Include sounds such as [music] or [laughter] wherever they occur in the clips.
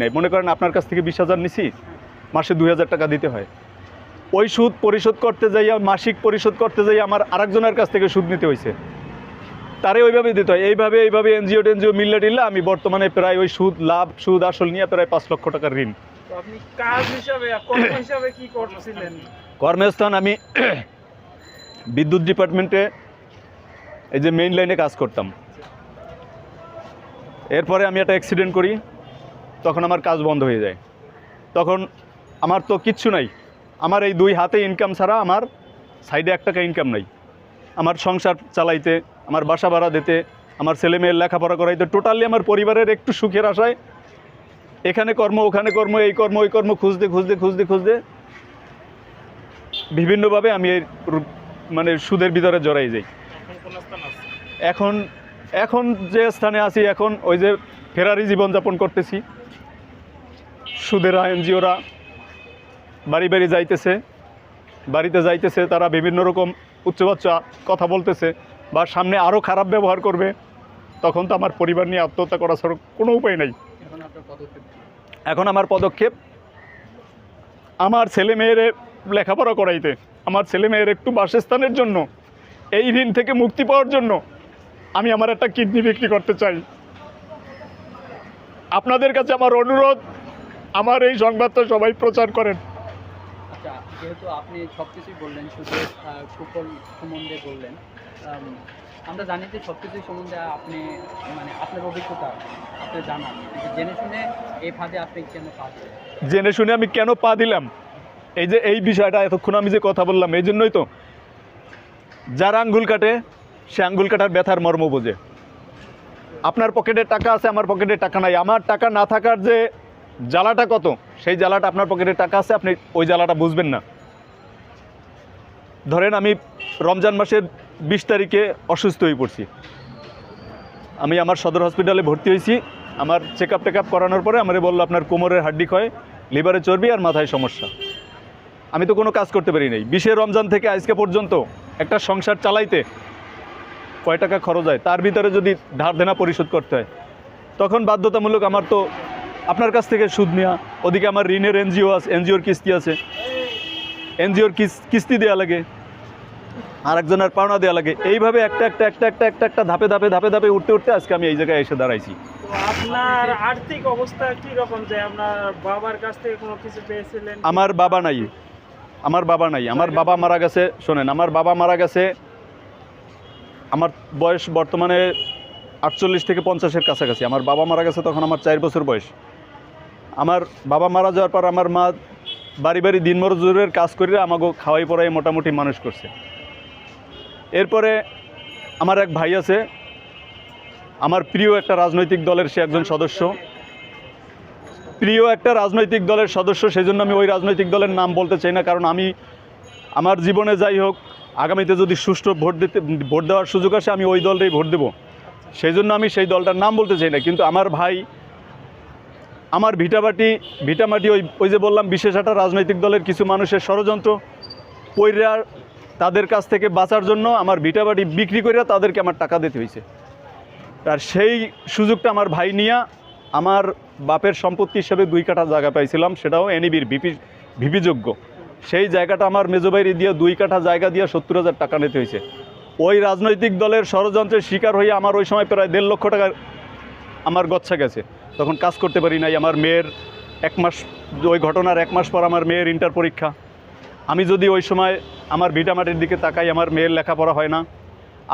নাই। মনে করেন আপনার কাছ থেকে বিশ হাজার নিছি মাসে দুই হাজার টাকা দিতে হয়। ওই সুদ পরিশোধ করতে যাইয়া মাসিক পরিশোধ করতে যাই আমার আরেকজনের কাছ থেকে সুদ নিতে হয়েছে তারে ওইভাবে দিতে হয়। এইভাবে এইভাবে এনজিও টেনজিও মিললে টিললে আমি বর্তমানে প্রায় ওই সুদ লাভ সুদ আসল নিয়ে প্রায় পাঁচ লক্ষ টাকার ঋণ। কর্মস্থান আমি বিদ্যুৎ ডিপার্টমেন্টে এই যে মেইন লাইনে কাজ করতাম। এরপরে আমি একটা অ্যাক্সিডেন্ট করি। তখন আমার কাজ বন্ধ হয়ে যায়। তখন আমার তো কিচ্ছু নাই। আমার এই দুই হাতে ইনকাম ছাড়া আমার সাইডে এক টাকা ইনকাম নাই। আমার সংসার চালাইতে, আমার বাসা ভাড়া দিতে, আমার ছেলে মেয়ের লেখাপড়া করাইতে টোটালি আমার পরিবারের একটু সুখের আশায় এখানে কর্ম, ওখানে কর্ম, এই কর্ম, ওই কর্ম, খুঁজতে খুঁজতে খুঁজতে খুঁজতে বিভিন্নভাবে আমি এই মানে সুদের ভিতরে জড়াই যাই। এখন এখন যে স্থানে আছি, এখন ওই যে ফেরারি জীবনযাপন করতেছি। সুদেরা এনজিওরা বাড়ি বাড়ি যাইতেছে, বাড়িতে যাইতেছে, তারা বিভিন্ন রকম উচ্চবাচ্চা কথা বলতেছে বা সামনে আরও খারাপ ব্যবহার করবে, তখন তো আমার পরিবার নিয়ে আত্মহত্যা করা ছাড়া কোনো উপায় নাই। এখন আমার পদক্ষেপ, আমার ছেলে মেয়ের লেখাপড়া করাইতে, আমার ছেলে মেয়ের একটু বাসস্থানের জন্য, এই ঋণ থেকে মুক্তি পাওয়ার জন্য আমি আমার একটা কিডনি বিক্রি করতে চাই। আপনাদের কাছে আমার অনুরোধ আমার এই সংবাদটা সবাই প্রচার করেন। আচ্ছা যেহেতু আপনি সব কিছুই বললেন আহ, কুফল সম্বন্ধে বললেন আমরা জানি যে সব কিছুই সম্বন্ধে আপনি মানে আপনার অভিজ্ঞতা আপনি জানান। জেনে শুনে এই ফাঁদে আপনি কেন কাজ জেনে শুনে আমি কেন পা দিলাম? এই যে এই বিষয়টা এতক্ষণ আমি যে কথা বললাম এই জন্যই তো। যার আঙ্গুল কাটে সে আঙ্গুল কাটার ব্যথার মর্ম বোঝে। আপনার পকেটে টাকা আছে আমার পকেটে টাকা নাই। আমার টাকা না থাকার যে জ্বালাটা কত? সেই জ্বালাটা আপনার পকেটে টাকা আছে, আপনি ওই জ্বালাটা বুঝবেন না। ধরেন আমি রমজান মাসের বিশ তারিখে অসুস্থ হয়ে পড়ছি। আমি আমার সদর হসপিটালে ভর্তি হয়েছি। আমার চেক আপ টেক আপ করানোর পরে আমারে বলল, আপনার কোমরের হাড্ডি ক্ষয়, লিভারে চর্বি আর মাথায় সমস্যা। আমি তো কোনো কাজ করতে পারি নাই। বিশে রমজান থেকে আজকে পর্যন্ত একটা সংসার চালাইতে কয় টাকা খরচ হয়? তার ভিতরে যদি ধার দেনা পরিশোধ করতে হয়, তখন বাধ্যতামূলক আমার তো আপনার কাছ থেকে সুদ নেওয়া ওদিকে আমার ঋণের এনজিও আছে এনজিওর কিস্তি আছে। এনজিওর কিস্তি দেওয়া লাগে। আর একজনের পাওনা দেওয়া লাগে। এইভাবে একটা একটা একটা একটা একটা একটা ধাপে ধাপে ধাপে ধাপে উঠতে উঠতে আজকে আমি এই জায়গায় এসে দাঁড়াইছি। আপনার আর্থিক অবস্থা কি রকম যে আপনার বাবার কাছ থেকে কোনো কিছু পেয়েছিলেন? আমার বাবা নাই। আমার বাবা নাই। আমার বাবা মারা গেছে শোনেন আমার বাবা মারা গেছে আমার বয়স বর্তমানে আটচল্লিশ থেকে পঞ্চাশের কাছাকাছি। আমার বাবা মারা গেছে তখন আমার চার বছর বয়স। আমার বাবা মারা যাওয়ার পর আমার মা বাড়ি বাড়ি দিন মজুরের কাজ করে আমাকে খাওয়াই পড়াই মোটামুটি মানুষ করছে। এরপরে আমার এক ভাই আছে, আমার প্রিয় একটা রাজনৈতিক দলের সে একজন সদস্য। প্রিয় একটা রাজনৈতিক দলের সদস্য সেই জন্য আমি ওই রাজনৈতিক দলের নাম বলতে চাই না, কারণ আমি আমার জীবনে যাই হোক, আগামীতে যদি সুষ্ঠু ভোট দিতে, ভোট দেওয়ার সুযোগ আসে, আমি ওই দলটাই ভোট দেবো। সেই জন্য আমি সেই দলটার নাম বলতে চাই না, কিন্তু আমার ভাই আমার ভিটাবাটি, ভিটামাটি ওই ওই যে বললাম, বিশেষ একটা রাজনৈতিক দলের কিছু মানুষের ষড়যন্ত্র পৈরা তাদের কাছ থেকে বাঁচার জন্য আমার ভিটাবাটি বিক্রি করে তাদেরকে আমার টাকা দিতে হয়েছে আর সেই সুযোগটা আমার ভাই নিয়ে আমার বাপের সম্পত্তি হিসেবে দুই কাঠা জায়গা পাইছিলাম, সেটাও এনইবির ভিপি ভিপিযোগ্য সেই জায়গাটা আমার মেজবাইরি দিয়ে দুই কাঠা জায়গা দিয়ে সত্তর হাজার টাকা নিতে হয়েছে ওই রাজনৈতিক দলের ষড়যন্ত্রের শিকার হয়ে আমার ওই সময় প্রায় দেড় লক্ষ টাকার আমার গচ্ছা গেছে। তখন কাজ করতে পারি নাই। আমার মেয়ের এক মাস, ওই ঘটনার এক মাস পর আমার মেয়ের ইন্টার পরীক্ষা। আমি যদি ওই সময় আমার ভিটামাটির দিকে তাকাই, আমার মেয়ের লেখাপড়া হয় না।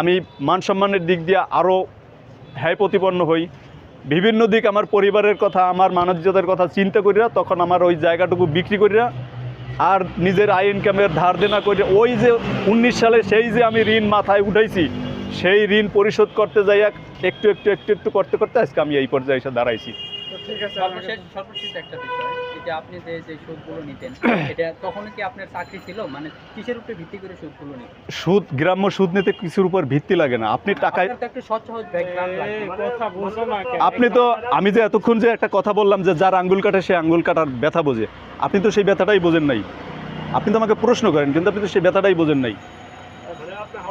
আমি মান সম্মানের দিক দিয়ে আরও হ্যায় প্রতিপন্ন হই। বিভিন্ন দিক আমার পরিবারের কথা, আমার মানবজাতের কথা চিন্তা করিয়া তখন আমার ওই জায়গাটুকু বিক্রি করিয়া আর নিজের আয় ইনকামের ধার দেনা করে ওই যে উনিশ সালে সেই যে আমি ঋণ মাথায় উঠাইছি সেই ঋণ পরিশোধ করতে যাইয়া একটু একটু একটু একটু করতে করতে আজকে আমি এই পর্যায়ে এসে দাঁড়াইছি। তো ঠিক আছে সর্বশেষ একটা বিষয় এটা আপনি যে যে সুদগুলো নিতেন [coughs] এটা তখন কি আপনার চাকরি ছিল? মানে কিসের উপরে ভিত্তি করে সুদগুলো নিতেন? সুদ গ্রাম্য সুদ নিতে কিছুর উপর ভিত্তি লাগে না। আপনি টাকায় একটা ব্যাকগ্রাউন্ড? আপনি তো আমি যে এতক্ষণ যে একটা কথা বললাম যে যার আঙ্গুল কাটে সে আঙ্গুল কাটার ব্যথা বোঝে। আপনি তো সেই ব্যথাটাই বোঝেন নাই। আপনি তো আমাকে প্রশ্ন করেন কিন্তু আপনি তো সেই ব্যথাটাই বোঝেন নাই।